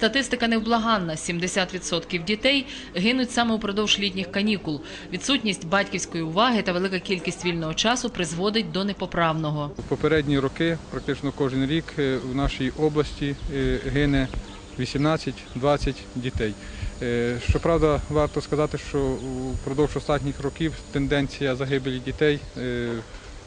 Статистика невблаганна. 70% дітей гинуть саме упродовж літніх канікул. Відсутність батьківської уваги та велика кількість вільного часу призводить до непоправного. У попередні роки, практично кожен рік, е, в нашій області е, гине 18-20 дітей. Е, Щоправда, варто сказати, що впродовж останніх років тенденція загибелі дітей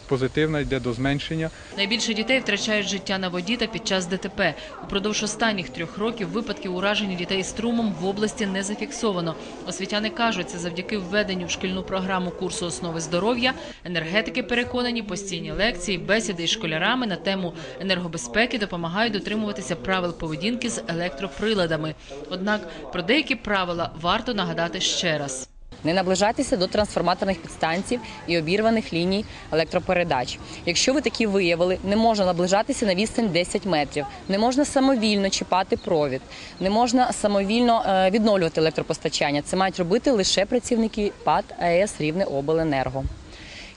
позитивна, йде до зменшення. Найбільше дітей втрачають життя на воді та під час ДТП. Упродовж останніх трьох років випадків ураження дітей струмом в області не зафіксовано. Освітяни кажуть, це завдяки введенню в шкільну програму курсу основи здоров'я. Енергетики переконані, постійні лекції, бесіди із школярами на тему енергобезпеки допомагають дотримуватися правил поведінки з електроприладами. Однак про деякі правила варто нагадати ще раз. Не наближайтеся до трансформаторних підстанцій і обірваних ліній електропередач. Якщо ви такі виявили, не можна наближатися на відстань 10 метрів, не можна самовільно чіпати провід, не можна самовільно е, відновлювати електропостачання. Це мають робити лише працівники ПАД АЕС Рівне Обленерго.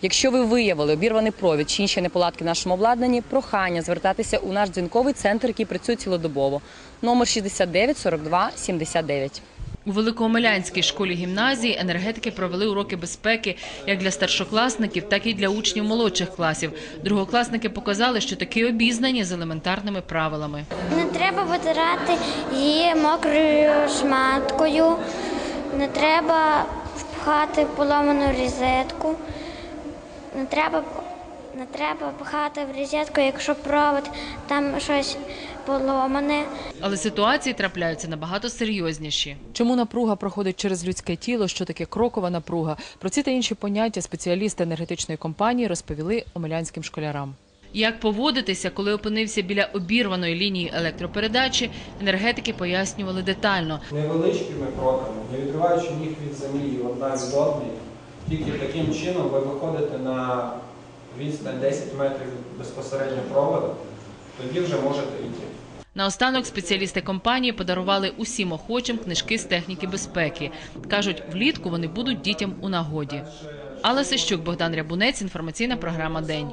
Якщо ви виявили обірваний провід чи інші неполадки в нашому обладнанні, прохання звертатися у наш дзвінковий центр, який працює цілодобово, номер 69 42 79. У Великоомелянській школі гімназії енергетики провели уроки безпеки як для старшокласників, так і для учнів молодших класів. Другокласники показали, що таки обізнані з елементарними правилами. Не треба витирати її мокрою шматкою, не треба впхати поломану розетку, не треба, не треба пхати в розетку, якщо провод там щось поломане. Але ситуації трапляються набагато серйозніші. Чому напруга проходить через людське тіло? Що таке крокова напруга? Про ці та інші поняття спеціалісти енергетичної компанії розповіли омелянським школярам. Як поводитися, коли опинився біля обірваної лінії електропередачі, енергетики пояснювали детально. невеличкими кроками, не відриваючи їх від землі одна від одної. Тільки таким чином ви виходите на відстань 10 метрів безпосередньо проводу, тоді вже можете йти. Наостанок спеціалісти компанії подарували усім охочим книжки з техніки безпеки. Кажуть, влітку вони будуть дітям у нагоді. Але Сищук, Богдан Рябунець, інформаційна програма День.